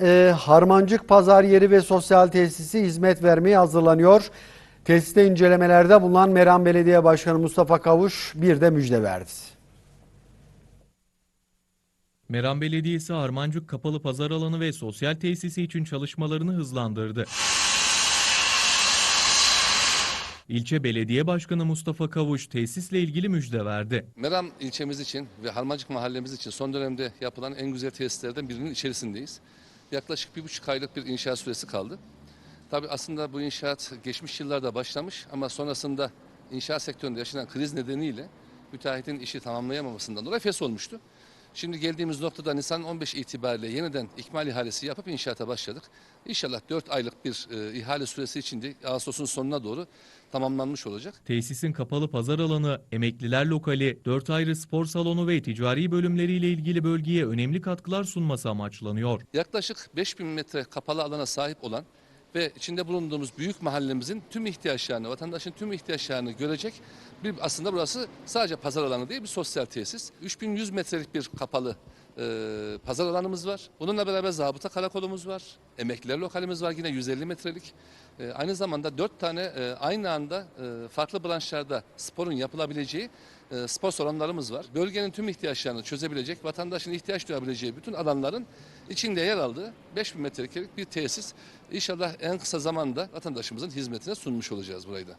Ee, Harmancık Pazar Yeri ve Sosyal Tesisi hizmet vermeye hazırlanıyor. Tesiste incelemelerde bulunan Meram Belediye Başkanı Mustafa Kavuş bir de müjde verdi. Meram Belediyesi Harmancık Kapalı Pazar Alanı ve sosyal tesisi için çalışmalarını hızlandırdı. İlçe Belediye Başkanı Mustafa Kavuş tesisle ilgili müjde verdi. Meram ilçemiz için ve Harmancık mahallemiz için son dönemde yapılan en güzel tesislerden birinin içerisindeyiz. Yaklaşık bir buçuk aylık bir inşaat süresi kaldı. Tabii aslında bu inşaat geçmiş yıllarda başlamış ama sonrasında inşaat sektöründe yaşanan kriz nedeniyle müteahhitin işi tamamlayamamasından dolayı fes olmuştu. Şimdi geldiğimiz noktada Nisan 15 itibariyle yeniden ikmal ihalesi yapıp inşaata başladık. İnşallah 4 aylık bir e, ihale süresi içinde Ağustos'un sonuna doğru tamamlanmış olacak. Tesisin kapalı pazar alanı, emekliler lokali, 4 ayrı spor salonu ve ticari bölümleriyle ilgili bölgeye önemli katkılar sunması amaçlanıyor. Yaklaşık 5000 metre kapalı alana sahip olan ve içinde bulunduğumuz büyük mahallemizin tüm ihtiyaçlarını, vatandaşın tüm ihtiyaçlarını görecek bir aslında burası sadece pazar alanı değil bir sosyal tesis. 3100 metrelik bir kapalı e, pazar alanımız var. Bununla beraber zabıta karakolumuz var. Emekliler lokalimiz var yine 150 metrelik. E, aynı zamanda 4 tane e, aynı anda e, farklı branşlarda sporun yapılabileceği e, spor salonlarımız var. Bölgenin tüm ihtiyaçlarını çözebilecek, vatandaşın ihtiyaç duyabileceği bütün alanların içinde yer aldığı 5000 metrelik bir tesis. İnşallah en kısa zamanda vatandaşımızın hizmetine sunmuş olacağız burayı da.